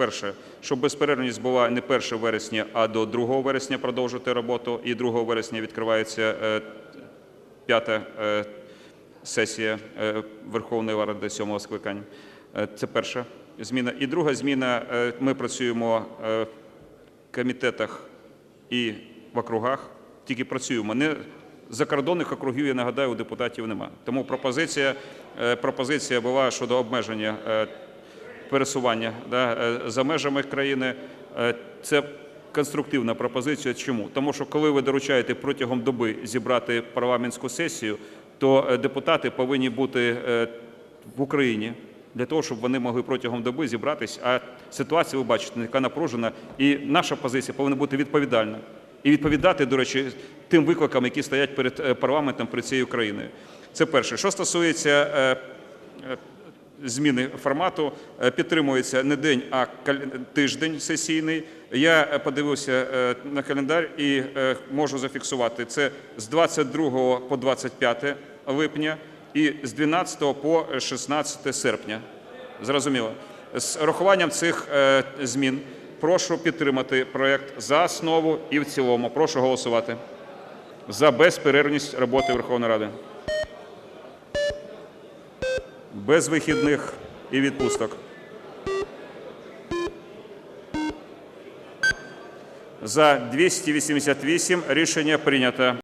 Перше, щоб безперервність була не 1 вересня, а до 2 вересня продовжити роботу. І 2 вересня відкривається е, п'ята е, сесія е, Верховної Ради сьомого скликання. Це перша зміна. І друга зміна. Ми працюємо в комітетах і в округах. Тільки працюємо. Не закордонних округів, я нагадаю, у депутатів немає. Тому пропозиція, пропозиція була щодо обмеження пересування да, е, за межами країни. Е, Це конструктивна пропозиція. Чому? Тому що коли ви доручаєте протягом доби зібрати парламентську сесію, то е, депутати повинні бути в Україні для того, щоб вони могли протягом доби зібратись. А ситуація, ви бачите, яка напружена, і наша позиція повинна бути відповідальна. І відповідати, до речі, тим викликам, які стоять перед парламентом, перед цією країною. Це перше. Що стосується зміни формату, е, підтримується не день, а тиждень сесійний. Я е, подивився е, на календар і можу зафіксувати це з 22 по 25 липня і з 12 по 16 серпня. Зрозуміло. З урахуванням цих змін прошу підтримати проект за основу і в цілому. Прошу голосувати за безперервність роботи Верховної Ради. Без вихідних і відпусток. За 288 рішення прийнято.